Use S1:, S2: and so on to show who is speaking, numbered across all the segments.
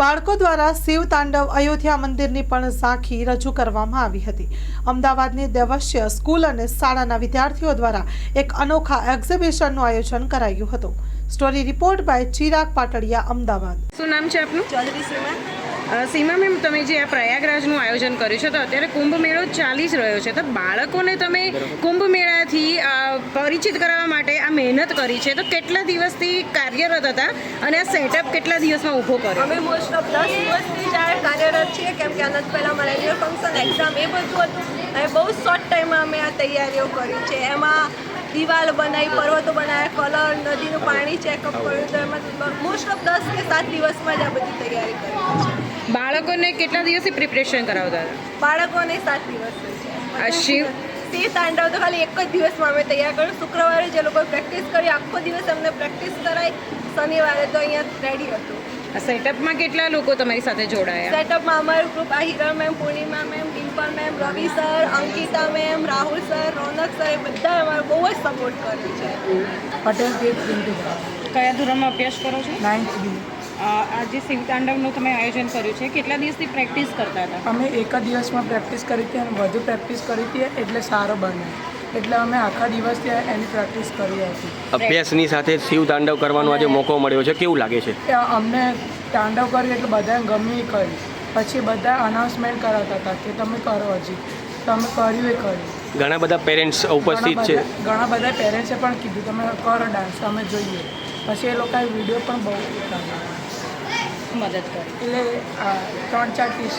S1: બાળકો દ્વારા શિવ તાંડવ અયોધ્યા મંદિરની પણ ઝાંખી રજૂ કરવામાં આવી હતી. અમદાવાદની દેવસ્ય સ્કૂલ અને શાળાના વિદ્યાર્થીઓ દ્વારા એક અનોખા એક્ઝિબિશનનું આયોજન કરાયું હતું. Story report by Chirag Patadiya Ahmedabad.
S2: શું નામ છે આપનું?
S3: ચૌધરી સીમા.
S2: સીમા મેમ તમે જે આ પ્રયાગરાજનું આયોજન કર્યું છે તો અત્યારે કુંભ મેળો ચાલી જ રહ્યો છે. તો બાળકોને તમે કુંભ મેળાથી પરિચિત કરાવવા માટે આ મહેનત કરી છે. તો કેટલા દિવસથી કાર્યરત હતા અને આ સેટઅપ કેટલા દિવસમાં ઊભો કર્યો?
S3: અમે મોસ્ટ ઓફ દસ દિવસથી જ કાર્યરત છીએ કેમ કે આના પહેલાં અમારા એન્યુઅલ ફંક્શન એક્ઝામ એ બધું હતું અને બહુ શોર્ટ ટાઈમમાં અમે આ તૈયારીઓ કરી છે. એમાં દિવાલ બનાવી પર્વતો બનાવ્યા કલર નદીનું પાણી ચેકઅપ કર્યું તો એમાં મોસ્ટ ઓફ દસ કે સાત દિવસમાં જ આ બધી તૈયારી કરી છે.
S2: બાળકોને કેટલા દિવસથી પ્રિપરેશન કરાવતા હતા?
S3: બાળકોને સાત દિવસ
S2: આ શિવ
S3: તે તાંડવ તો ખાલી એક જ દિવસમાં અમે તૈયાર કર્યું. શુક્રવારે જે લોકો પ્રેક્ટિસ કરી આખો દિવસ અમને પ્રેક્ટિસ કરાઈ. શનિવારે તો અહીંયા રેડી હતું.
S2: સેટઅપમાં કેટલા લોકો તમારી સાથે જોડાયા?
S3: સેટઅપમાં અમારું ગ્રુપ આ Hiran ma'am Purnima ma'am Dimple ma'am Ravi sir Ankita ma'am Rahul sir Ronak sir એ બધા અમારો બહુ જ સપોર્ટ કર્યો છે.
S4: પટેલ
S2: કયા ધોરણમાં અભ્યાસ કરો છો?
S4: નાઇન્થ બી
S2: આ જે શિવ તાંડવનું તમે આયોજન કર્યું છે કેટલા દિવસથી પ્રેક્ટિસ કરતા હતા?
S4: અમે એક જ દિવસમાં પ્રેક્ટિસ કરી હતી અને વધુ પ્રેક્ટિસ કરી હતી એટલે સારો બને એટલે અમે આખા દિવસ એની પ્રેક્ટિસ કરી હતી.
S5: અભ્યાસની સાથે શિવ તાંડવ કરવાનો આજે મોકો મળ્યો છે કેવું લાગે છે?
S4: અમને તાંડવ કરી એટલે બધાને ગમી કરી. પછી બધા અનાઉન્સમેન્ટ કરાવતા હતા કે તમે કરો હજી. તમે કર્યું એ કર્યું.
S5: ઘણા બધા પેરેન્ટ્સ ઉપસ્થિત છે.
S4: ઘણા બધા- ઘણા બધા પેરેન્ટ્સે પણ કીધું તમે કરો ડાન્સ અમે જોઈએ. પછી એ લોકોએ વીડિયો પણ બહુ ઉતાર્યા.
S2: મદદ કરી.
S4: એટલે આ ત્રણ ચાર ટીસ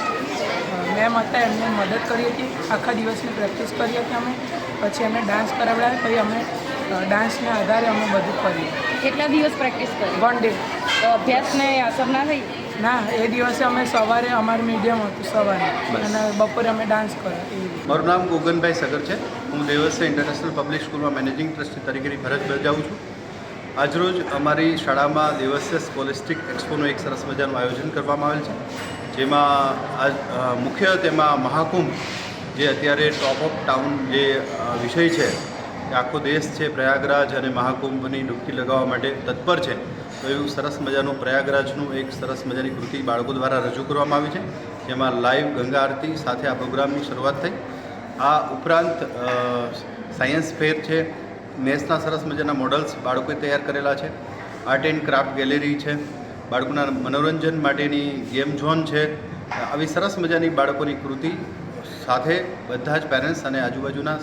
S4: મેમ હતા એમને મદદ કરી હતી. આખા દિવસની પ્રેક્ટિસ કરી હતી અમે. પછી અમે ડાન્સ કરાવડાવ્યા પછી અમે ડાન્સના આધારે અમે બધું કર્યું.
S2: કેટલા દિવસ પ્રેક્ટિસ કરી?
S4: One day.
S2: તો અભ્યાસને અસર ના થઈ?
S4: ના એ દિવસે અમે સવારે અમારું મીડિયમ હતું સવારે. અને બપોરે અમે ડાન્સ કર્યો.
S6: મારું નામ ગોગનભાઈ સગર છે. હું દેવસ્ય ઇન્ટરનેશનલ પબ્લિક સ્કૂલમાં મેનેજિંગ ટ્રસ્ટી તરીકેની ફરજ બજાવું છું. આજરોજ અમારી શાળામાં દેવસ્ય સ્કોલિસ્ટિક એક્સપોનું એક સરસ મજાનું આયોજન કરવામાં આવેલ છે. જેમાં આજ મુખ્ય તેમાં મહાકુંભ, જે અત્યારે ટોપ ઓફ ટાઉન જે વિષય છે આખો દેશ છે, પ્રયાગરાજ અને મહાકુંભની ડૂબકી લગાવવા માટે તત્પર છે. તો એવું સરસ મજાનું પ્રયાગરાજનું એક સરસ મજાની કૃતિ બાળકો દ્વારા રજૂ કરવામાં આવી છે. જેમાં લાઈવ ગંગા આરતી સાથે આ પ્રોગ્રામની શરૂઆત થઈ. આ ઉપરાંત સાયન્સ ફેર છે મેથ્સના સરસ મજાના મોડલ્સ બાળકોએ તૈયાર કરેલા છે. આર્ટ એન્ડ ક્રાફ્ટ ગેલેરી છે. બાળકોના મનોરંજન માટેની ગેમ ઝોન છે. આવી સરસ મજાની બાળકોની કૃતિ સાથે બધા જ પેરેન્ટ્સ અને આજુબાજુના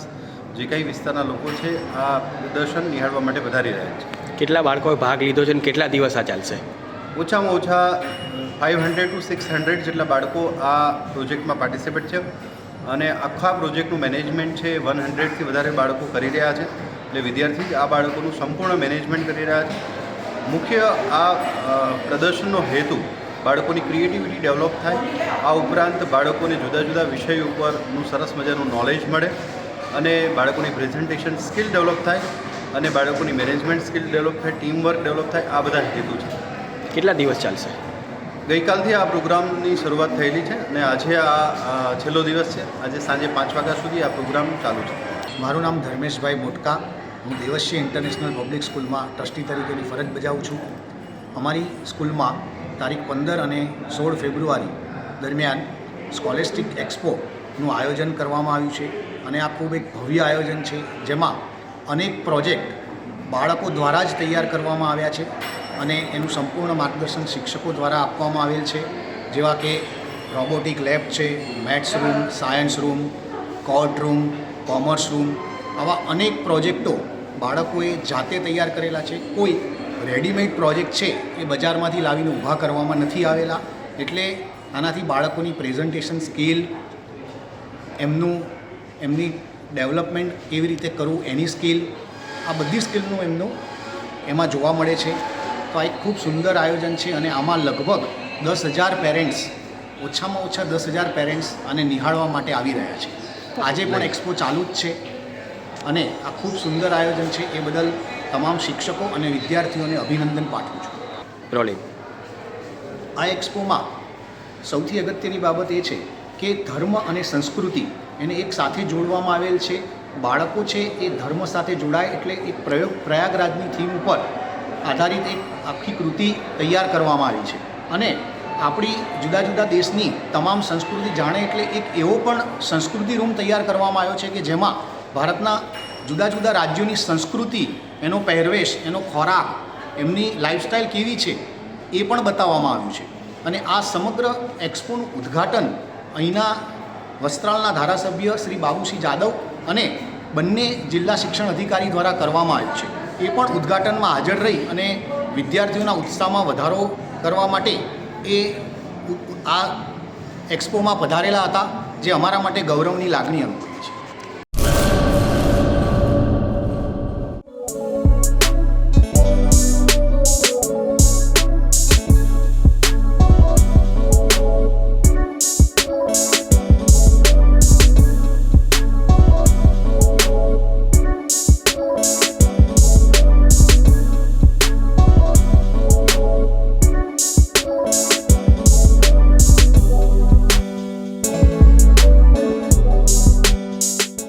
S6: જે કંઈ વિસ્તારના લોકો છે આ પ્રદર્શન નિહાળવા માટે વધારી રહ્યા છે.
S5: કેટલા બાળકોએ ભાગ લીધો છે અને કેટલા દિવસ આ ચાલશે?
S6: ઓછામાં ઓછા five hundred to six hundred જેટલા બાળકો આ પ્રોજેક્ટમાં પાર્ટિસિપેટ છે. અને આખા પ્રોજેક્ટનું મેનેજમેન્ટ છે વન હંડ્રેડથી વધારે બાળકો કરી રહ્યા છે. એટલે વિદ્યાર્થી જ આ બાળકોનું સંપૂર્ણ મેનેજમેન્ટ કરી રહ્યા છે. મુખ્ય આ પ્રદર્શનનો હેતુ બાળકોની ક્રિએટિવિટી ડેવલપ થાય. આ ઉપરાંત બાળકોને જુદા જુદા વિષય ઉપરનું સરસ મજાનું નોલેજ મળે અને બાળકોની પ્રેઝન્ટેશન સ્કિલ ડેવલપ થાય અને બાળકોની મેનેજમેન્ટ સ્કિલ ડેવલપ થાય ટીમ વર્ક ડેવલપ થાય આ બધા હેતુ છે.
S5: કેટલા દિવસ ચાલશે?
S6: ગઈકાલથી આ પ્રોગ્રામની શરૂઆત થયેલી છે અને આજે આ આ છેલ્લો દિવસ છે. આજે સાંજે પાંચ વાગ્યા સુધી આ પ્રોગ્રામ ચાલુ છે.
S7: મારું નામ ધર્મેશભાઈ મોટકા. હું દેવશ્રી ઇન્ટરનેશનલ પબ્લિક સ્કૂલમાં ટ્રસ્ટી તરીકેની ફરજ બજાવું છું. અમારી સ્કૂલમાં તારીખ પંદર અને સોળ ફેબ્રુઆરી દરમિયાન સ્કોલેસ્ટિક એક્સપોનું આયોજન કરવામાં આવ્યું છે અને આ ખૂબ એક ભવ્ય આયોજન છે, જેમાં અનેક પ્રોજેક્ટ બાળકો દ્વારા જ તૈયાર કરવામાં આવ્યા છે અને એનું સંપૂર્ણ માર્ગદર્શન શિક્ષકો દ્વારા આપવામાં આવેલ છે. જેવા કે રોબોટિક લેબ છે, maths room, science room, court room, commerce room, આવા અનેક પ્રોજેક્ટો બાળકોએ જાતે તૈયાર કરેલા છે. કોઈ રેડીમેડ પ્રોજેક્ટ છે એ બજારમાંથી લાવીને ઊભા કરવામાં નથી આવેલા. એટલે આનાથી બાળકોની પ્રેઝન્ટેશન સ્કિલ એમનું એમની ડેવલપમેન્ટ કેવી રીતે કરવું એની સ્કિલ આ બધી સ્કિલનું એમનું એમાં જોવા મળે છે. તો આ એક ખૂબ સુંદર આયોજન છે અને આમાં લગભગ દસ હજાર પેરેન્ટ્સ ઓછામાં ઓછા દસ હજાર પેરેન્ટ્સ આને નિહાળવા માટે આવી રહ્યા છે. આજે પણ એક્સપો ચાલુ જ છે. અને આ ખૂબ સુંદર આયોજન છે એ બદલ તમામ શિક્ષકો અને વિદ્યાર્થીઓને અભિનંદન પાઠવું છું.
S5: રોલિંગ
S7: આ એક્સપોમાં સૌથી અગત્યની બાબત એ છે કે ધર્મ અને સંસ્કૃતિ એને એક સાથે જોડવામાં આવેલ છે. બાળકો છે એ ધર્મ સાથે જોડાય એટલે એક પ્રયોગ પ્રયાગરાજની થીમ ઉપર આધારિત એક આખી કૃતિ તૈયાર કરવામાં આવી છે. અને આપણી જુદા જુદા દેશની તમામ સંસ્કૃતિ જાણે એટલે એક એવો પણ સંસ્કૃતિ રૂમ તૈયાર કરવામાં આવ્યો છે કે જેમાં ભારતના જુદા જુદા રાજ્યોની સંસ્કૃતિ, એનો પહેરવેશ, એનો ખોરાક, એમની લાઇફસ્ટાઈલ કેવી છે, એ પણ બતાવવામાં આવ્યું છે. અને આ સમગ્ર એક્સપોનું ઉદ્ઘાટન અહીંના વસ્ત્રાલના ધારાસભ્ય શ્રી બાબુસિંહ જાદવ અને બંને જિલ્લા શિક્ષણ અધિકારી દ્વારા કરવામાં આવ્યું છે. એ પણ ઉદ્ઘાટનમાં હાજર રહી અને વિદ્યાર્થીઓના ઉત્સાહમાં વધારો કરવા માટે એ આ એક્સપોમાં પધારેલા હતા, જે અમારા માટે ગૌરવની લાગણી હતી.